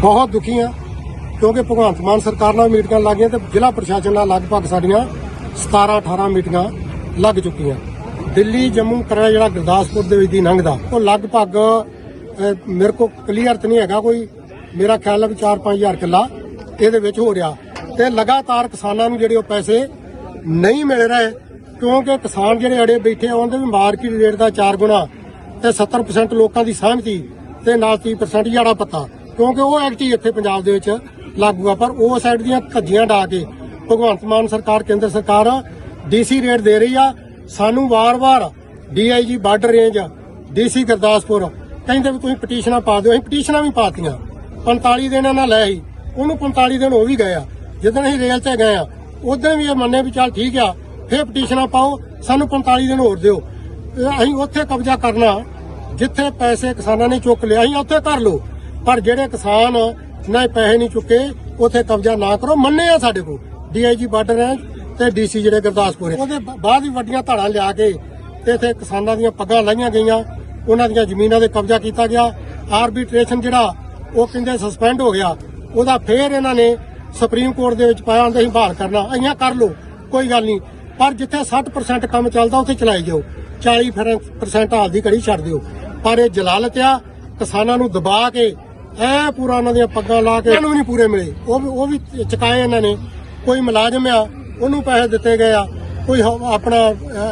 ਬਹੁਤ ਦੁਖੀ ਆ ਕਿਉਂਕਿ ਭਗਵੰਤ ਮਾਨ ਸਰਕਾਰ ਨਾਲ ਮੀਟਿੰਗਾਂ ਲੱਗੀਆਂ ਤੇ ਜ਼ਿਲ੍ਹਾ ਪ੍ਰਸ਼ਾਸਨ ਨਾਲ ਲਗਭਗ ਸਾਡੀਆਂ 17 18 ਮੀਟਿੰਗਾਂ ਲੱਗ ਚੁੱਕੀਆਂ। ਦਿੱਲੀ, ਜੰਮੂ ਕਰਿਆ ਜਿਹੜਾ ਗੁਰਦਾਸਪੁਰ ਦੇ ਵਿੱਚ ਦੀ ਲੰਘਦਾ ਉਹ ਲਗਭਗ ਮੇਰੇ ਕੋ ਕਲੀਅਰ ਤਾਂ ਨਹੀਂ ਹੈਗਾ ਕੋਈ। ਮੇਰਾ ਖਿਆਲ ਹੈ ਵੀ 4-5000 ਕਿੱਲਾ ਇਹਦੇ ਵਿੱਚ ਹੋ ਰਿਹਾ। ਤੇ ਲਗਾਤਾਰ ਕਿਸਾਨਾਂ ਨੂੰ ਜਿਹੜੇ ਉਹ ਪੈਸੇ ਨਹੀਂ ਮਿਲ ਰਹੇ, ਕਿਉਂਕਿ ਕਿਸਾਨ ਜਿਹੜੇ ਅੜੇ ਬੈਠੇ ਆ ਦੇ ਵੀ ਮਾਰਕੀਟ ਰੇਟ ਦਾ 4 ਗੁਣਾ ਤੇ 70% ਲੋਕਾਂ ਦੀ ਸਹਿਮਤੀ ਤੇ ਨਾਲ 30% ਯਾੜਾ ਪੱਤਾ। ਕਿਉਂਕਿ ਉਹ ਐਕਟ ਹੀ ਇੱਥੇ ਪੰਜਾਬ ਦੇ ਵਿੱਚ ਲਾਗੂ ਆ, ਪਰ ਉਹ ਸਾਈਡ ਦੀਆਂ ਧੱਜੀਆਂ ਡਾ ਕੇ ਭਗਵੰਤ ਮਾਨ ਸਰਕਾਰ, ਕੇਂਦਰ ਸਰਕਾਰ ਡੀਸੀ ਰੇਟ ਦੇ ਰਹੀ ਆ। ਸਾਨੂੰ ਵਾਰ-ਵਾਰ DIG border range DC Gurdaspur. ਕਹਿੰਦੇ ਵੀ ਤੁਸੀਂ ਪਟੀਸ਼ਨਾਂ ਪਾ ਦਿਓ, ਅਸੀਂ ਪਟੀਸ਼ਨਾਂ ਵੀ ਪਾਤੀਆਂ। 45 ਦਿਨ ਇਹਨਾਂ ਲੈ ਆਈ। ਉਹਨੂੰ 45 ਦਿਨ ਉਹ ਵੀ ਗਏ ਆ। ਜਦੋਂ ਅਸੀਂ ਰੇਲ ਤੇ ਗਏ ਆ, ਉਦੋਂ ਵੀ ਇਹ ਮੰਨੇ ਵੀ ਚੱਲ ਠੀਕ ਆ, ਫੇਰ ਪਟੀਸ਼ਨਾਂ ਪਾਓ, ਸਾਨੂੰ 45 ਦਿਨ ਹੋਰ ਦਿਓ। ਅਸੀਂ ਉੱਥੇ ਕਬਜ਼ਾ ਕਰਨਾ, ਜਿੱਥੇ ਪੈਸੇ ਕਿਸਾਨਾਂ ਨੇ ਚੁੱਕ ਲਿਆ ਅਸੀਂ ਉੱਥੇ ਕਰ ਲਓ। ਪਰ ਜਿਹੜੇ ਕਿਸਾਨ ਨੇ ਪੈਸੇ ਨਹੀਂ ਚੁੱਕੇ, ਉਥੇ ਕਬਜ਼ਾ ਨਾ ਕਰੋ, ਮੰਨੇ ਆ ਸਾਡੇ ਕੋਲ। ਡੀਆਈਜੀ ਬਾਰਡਰ ਰੇਂਜ ਤੇ ਡੀਸੀ ਜਿਹੜੇ ਗੁਰਦਾਸਪੁਰ ਉਹਦੇ ਬਾਅਦ ਵੀ ਵੱਡੀਆਂ ਧਾੜਾਂ ਲਿਆ ਕੇ ਤੇ ਇਥੇ ਕਿਸਾਨਾਂ ਦੀਆਂ ਪੱਗਾਂ ਲਾਈਆਂ ਗਈਆਂ। ਉਹਨਾਂ ਦੀਆਂ ਜ਼ਮੀਨਾਂ ਦੇ ਕਬਜ਼ਾ ਕੀਤਾ ਗਿਆ। ਆਰਬਿਟ੍ਰੇਸ਼ਨ ਜਿਹੜਾ, ਉਹ ਕਹਿੰਦੇ ਸਸਪੈਂਡ ਹੋ ਗਿਆ। ਉਹਦਾ ਫੇਰ ਇਹਨਾਂ ਨੇ ਸੁਪਰੀਮ ਕੋਰਟ ਦੇ ਵਿੱਚ ਪਾਇਆ ਹੁੰਦਾ ਸੀ ਬਹਾਲ ਕਰਨਾ। ਅਈਆਂ ਕਰ ਲੋ ਕੋਈ ਗੱਲ ਨਹੀਂ। ਪਰ ਜਿੱਥੇ 60% ਕੰਮ ਚੱਲਦਾ, ਉੱਥੇ ਚਲਾਈ ਜਾਓ। 40% ਆਪ ਦੀ ਘੜੀ ਛੱਡ ਦਿਓ। ਪਰ ਇਹ ਜਲਾਲਤ ਆ, ਕਿਸਾਨਾਂ ਨੂੰ ਦਬਾ ਕੇ ਐ ਪੂਰਾ ਉਹਨਾਂ ਦੀਆਂ ਪੱਗਾਂ ਲਾ ਕੇ ਇਹਨੂੰ ਵੀ ਨਹੀਂ ਪੂਰੇ ਮਿਲੇ। ਉਹ ਵੀ ਉਹ ਵੀ ਚੁਕਾਏ ਇਹਨਾਂ ਨੇ। ਕੋਈ ਮੁਲਾਜ਼ਮ ਆ ਉਹਨੂੰ ਪੈਸੇ ਦਿੱਤੇ ਗਏ ਆ। ਕੋਈ ਆਪਣਾ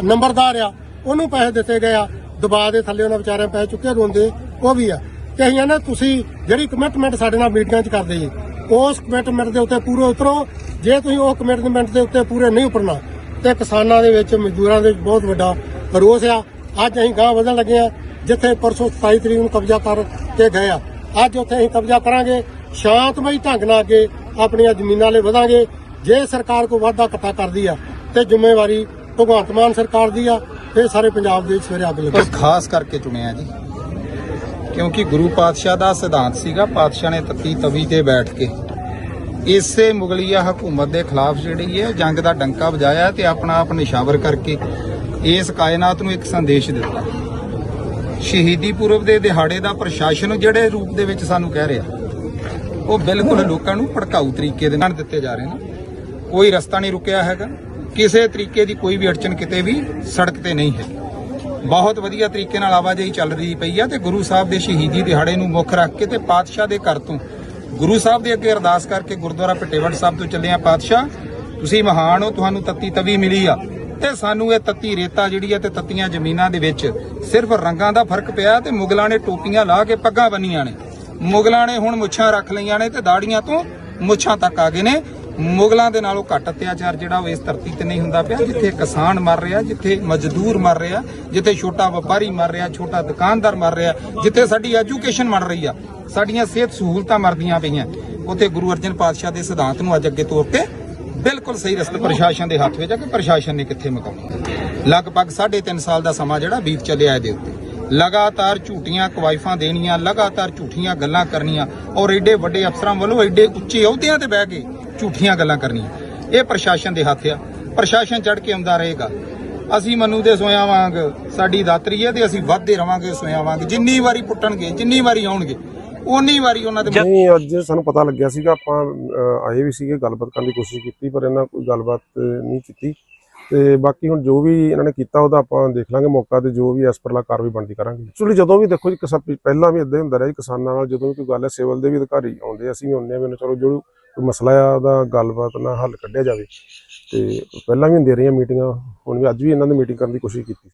ਨੰਬਰਦਾਰ ਆ ਉਹਨੂੰ ਪੈਸੇ ਦਿੱਤੇ ਗਏ ਆ। ਦਬਾ ਦੇ ਥੱਲੇ ਉਹਨਾਂ ਵਿਚਾਰਿਆਂ ਪੈਸੇ ਚੁੱਕੇ ਰੋਂਦੇ ਉਹ ਵੀ ਆ। ਤੇ ਅਸੀਂ ਨਾ ਤੁਸੀਂ ਜਿਹੜੀ ਕਮਿਟਮੈਂਟ ਸਾਡੇ ਨਾਲ ਮੀਟਿੰਗਾਂ 'ਚ ਕਰਦੇ ਜੀ ਉਸ ਕਮਿਟਮੈਂਟ ਦੇ ਉੱਤੇ ਪੂਰੇ ਉਤਰੋ। ਜੇ ਤੁਸੀਂ ਉਹ ਕਮਿਟਮੈਂਟ ਦੇ ਉੱਤੇ ਪੂਰੇ ਨਹੀਂ ਉਤਰਨਾ ਤੇ ਕਿਸਾਨਾਂ ਦੇ ਵਿੱਚ ਮਜ਼ਦੂਰਾਂ ਦੇ ਵਿੱਚ ਬਹੁਤ ਵੱਡਾ ਰੋਸ ਆ। ਅੱਜ ਅਸੀਂ ਗਾਂ ਵਧਣ ਲੱਗੇ ਆ ਜਿੱਥੇ ਪਰਸੋਂ 27 ਤਰੀਕ ਨੂੰ ਕਬਜ਼ਾ ਕਰ ਕੇ ਗਏ ਆ। ਅੱਜ ਉੱਥੇ ਅਸੀਂ ਕਬਜ਼ਾ ਕਰਾਂਗੇ, ਸ਼ਾਂਤਮਈ ਢੰਗ ਨਾਲ ਅੱਗੇ ਆਪਣੀਆਂ ਜ਼ਮੀਨਾਂ ਲਈ ਵਧਾਂਗੇ। ਜੇ ਸਰਕਾਰ ਕੋਈ ਵਾਧਾ ਘਟਾ ਕਰਦੀ ਆ, ਤੇ ਜ਼ਿੰਮੇਵਾਰੀ ਭਗਵੰਤ ਮਾਨ ਸਰਕਾਰ ਦੀ ਆ ਫਿਰ ਸਾਰੇ ਪੰਜਾਬ ਦੇ ਸਵੇਰੇ ਅੱਗ ਲੱਗੇ। ਖਾਸ ਕਰਕੇ ਚੁਣਿਆ ਜੀ, ਕਿਉਂਕਿ ਗੁਰੂ ਪਾਤਸ਼ਾਹ ਦਾ ਸਿਧਾਂਤ ਸੀਗਾ, ਪਾਤਸ਼ਾਹ ਨੇ ਤੱਤੀ ਤਵੀ ਤੇ ਬੈਠ ਕੇ। ਇਸੇ ਮੁਗਲੀਆ ਹਕੂਮਤ ਦੇ ਖਿਲਾਫ ਜਿਹੜੀ ਹੈ, ਜੰਗ ਦਾ ਡੰਕਾ ਵਜਾਇਆ ਤੇ ਆਪਣਾ ਆਪ ਨਿਸ਼ਾਵਰ ਕਰਕੇ ਇਸ ਕਾਇਨਾਤ ਨੂੰ ਇੱਕ ਸੰਦੇਸ਼ ਦਿੱਤਾ। ਸ਼ਹੀਦੀ ਪੁਰਬ ਦੇ ਦਿਹਾੜੇ ਦਾ ਪ੍ਰਸ਼ਾਸਨ ਜਿਹੜੇ ਰੂਪ ਦੇ ਵਿੱਚ ਸਾਨੂੰ ਕਹਿ ਰਿਹਾ, ਉਹ ਬਿਲਕੁਲ ਲੋਕਾਂ ਨੂੰ ਭੜਕਾਊ ਤਰੀਕੇ ਦੇ ਨਾਲ ਦਿੱਤੇ ਜਾ ਰਹੇ ਨੇ। ਕੋਈ ਰਸਤਾ ਨਹੀਂ ਰੁਕਿਆ ਹੈਗਾ, ਕਿਸੇ ਤਰੀਕੇ ਦੀ ਕੋਈ ਵੀ ਅੜਚਨ ਕਿਤੇ ਵੀ ਸੜਕ ਤੇ ਨਹੀਂ ਹੈ। ਬਹੁਤ ਵਧੀਆ ਤਰੀਕੇ ਨਾਲ ਆਵਾਜਾਈ ਚੱਲ ਰਹੀ ਪਈ ਆ ਤੇ ਗੁਰੂ ਸਾਹਿਬ ਦੇ ਸ਼ਹੀਦੀ ਦਿਹਾੜੇ ਨੂੰ ਮੁੱਖ ਰੱਖ ਕੇ ਤੇ ਪਾਤਸ਼ਾਹ ਦੇ ਘਰ ਤੋਂ ਗੁਰੂ ਸਾਹਿਬ ਦੇ ਅੱਗੇ ਅਰਦਾਸ ਕਰਕੇ ਗੁਰਦੁਆਰਾ ਪਟੇਵੜ ਸਾਹਿਬ ਤੋਂ ਚੱਲੇ ਆ ਪਾਤਸ਼ਾਹ। ਤੁਸੀਂ ਮਹਾਨ ਹੋ, ਤੁਹਾਨੂੰ ਤੱਤੀ ਤਵੀ ਮਿਲੀ ਆ। ਤੇ ਸਾਨੂੰ ਇਹ ਤੱਤੀ ਰੇਤਾ ਜਿਹੜੀ ਆ ਤੇ ਤੱਤੀਆਂ ਜ਼ਮੀਨਾਂ ਦੇ ਵਿੱਚ ਸਿਰਫ ਰੰਗਾਂ ਦਾ ਫ਼ਰਕ ਪਿਆ ਤੇ ਮੁਗਲਾਂ ਨੇ ਟੋਪੀਆਂ ਲਾ ਕੇ ਪੱਗਾਂ ਬੰਨੀਆਂ ਨੇ। ਮੁਗਲਾਂ ਨੇ ਹੁਣ ਮੁੱਛਾਂ ਰੱਖ ਲਈਆਂ ਨੇ ਤੇ ਦਾੜੀਆਂ ਤੋਂ ਮੁੱਛਾਂ ਤੱਕ ਆ ਗਏ ਨੇ। ਮੁਗਲਾਂ ਦੇ ਨਾਲੋਂ ਘੱਟ ਅਤਿਆਚਾਰ ਜਿਹੜਾ ਉਹ ਇਸ ਧਰਤੀ ਤੇ ਨਹੀਂ ਹੁੰਦਾ ਪਿਆ, ਜਿੱਥੇ ਕਿਸਾਨ ਮਰ ਰਿਹਾ, ਜਿੱਥੇ ਮਜ਼ਦੂਰ ਮਰ ਰਿਹਾ, ਜਿੱਥੇ ਛੋਟਾ ਵਪਾਰੀ ਮਰ ਰਿਹਾ, ਛੋਟਾ ਦੁਕਾਨਦਾਰ ਮਰ ਰਿਹਾ, ਜਿੱਥੇ ਸਾਡੀ ਐਜੂਕੇਸ਼ਨ ਮਰ ਰਹੀ ਆ। ਸਾਡੀਆਂ ਸਿਹਤ ਸਹੂਲਤਾਂ ਮਰਦੀਆਂ ਪਈਆਂ। ਉੱਥੇ ਗੁਰੂ ਅਰਜਨ ਪਾਤਸ਼ਾਹ ਦੇ ਸਿਧਾਂਤ ਨੂੰ ਅੱਜ ਅੱਗੇ ਤੋਰ ਕੇ ਬਿਲਕੁਲ ਸਹੀ ਰਸਤਾ ਪ੍ਰਸ਼ਾਸਨ ਦੇ ਹੱਥ ਵਿੱਚ ਆ ਕਿ ਪ੍ਰਸ਼ਾਸਨ ਨੇ ਕਿੱਥੇ ਮੁਕਾਉਣਾ। ਲਗਭਗ 3.5 ਸਾਲ ਦਾ ਸਮਾਂ ਜਿਹੜਾ ਬੀਤ ਚੱਲਿਆ ਇਹਦੇ ਉੱਤੇ। ਲਗਾਤਾਰ ਝੂਠੀਆਂ ਕਵਾਇਫਾਂ ਦੇਣੀਆਂ, ਲਗਾਤਾਰ ਝੂਠੀਆਂ ਗੱਲਾਂ ਕਰਨੀਆਂ ਔਰ ਐਡੇ ਵੱਡੇ ਅਫਸਰਾਂ ਵੱਲੋਂ ਐਡੇ ਉੱਚੇ ਅਹੁਦਿਆਂ ਤੇ ਬਹਿ ਕੇ ਝੂਠੀਆਂ ਗੱਲਾਂ ਕਰਨੀਆਂ। ਇਹ ਪ੍ਰਸ਼ਾਸਨ ਦੇ ਹੱਥ ਆ। ਪ੍ਰਸ਼ਾਸਨ ਚੜ ਕੇ ਆਉਂਦਾ ਰਹੇਗਾ। ਅਸੀਂ ਮਨੂ ਦੇ ਸੋਇਆ ਵਾਂਗ, ਸਾਡੀ ਦਾਤਰੀ ਹੈ ਤੇ ਅਸੀਂ ਵੱਧਦੇ ਰਵਾਂਗੇ, ਸੋਇਆ ਵਾਂਗ। ਜਿੰਨੀ ਵਾਰੀ ਪੁੱਟਣਗੇ, ਜਿੰਨੀ ਵਾਰੀ ਆਉਣਗੇ ਓਨੀ ਵਾਰੀ ਉਹਨਾਂ ਦੇ ਨਹੀਂ ਅੱਜ ਸਾਨੂੰ ਪਤਾ ਲੱਗਿਆ ਸੀਗਾ ਆਪਾਂ ਅਹ, ਆਏ ਵੀ ਸੀਗੇ ਗੱਲਬਾਤ ਕਰਨ ਦੀ ਕੋਸ਼ਿਸ਼ ਕੀਤੀ ਪਰ ਇਹਨਾਂ ਕੋਈ ਗੱਲਬਾਤ ਨਹੀਂ ਕੀਤੀ। ਤੇ ਬਾਕੀ ਹੁਣ ਜੋ ਵੀ ਇਹਨਾਂ ਨੇ ਕੀਤਾ ਉਹਦਾ ਆਪਾਂ ਦੇਖ ਲਾਂਗੇ ਮੌਕਾ ਤੇ ਜੋ ਵੀ ਇਸ ਪਰਲਾ ਕਾਰਵਾਈ ਬਣਦੀ ਕਰਾਂਗੇ। ਐਕਚੁਅਲੀ ਜਦੋਂ ਵੀ ਦੇਖੋ ਜੀ ਕਿਸਾ ਪਹਿਲਾਂ ਵੀ ਇਦਾਂ ਹੀ ਹੁੰਦਾ ਰਿਹਾ ਜੀ ਕਿਸਾਨਾਂ ਨਾਲ ਜਦੋਂ ਵੀ ਕੋਈ ਗੱਲ ਹੈ ਸਿਵਲ ਦੇ ਵੀ ਅਧਿਕਾਰੀ ਆਉਂਦੇ ਆ, ਅਸੀਂ ਵੀ ਆਉਂਦੇ ਆ ਵੀ ਉਹਨਾਂ ਚਲੋ ਜੋ ਕੋਈ ਮਸਲਾ ਆ ਉਹਦਾ ਗੱਲਬਾਤ ਨਾਲ ਹੱਲ ਕੱਢਿਆ ਜਾਵੇ। ਤੇ ਪਹਿਲਾਂ ਵੀ ਹੁੰਦੀਆਂ ਰਹੀਆਂ ਮੀਟਿੰਗਾਂ ਹੁਣ ਵੀ ਅੱਜ ਵੀ ਇਹਨਾਂ ਦੀ ਮੀਟਿੰਗ ਕਰਨ ਦੀ ਕੋਸ਼ਿਸ਼ ਕੀਤੀ।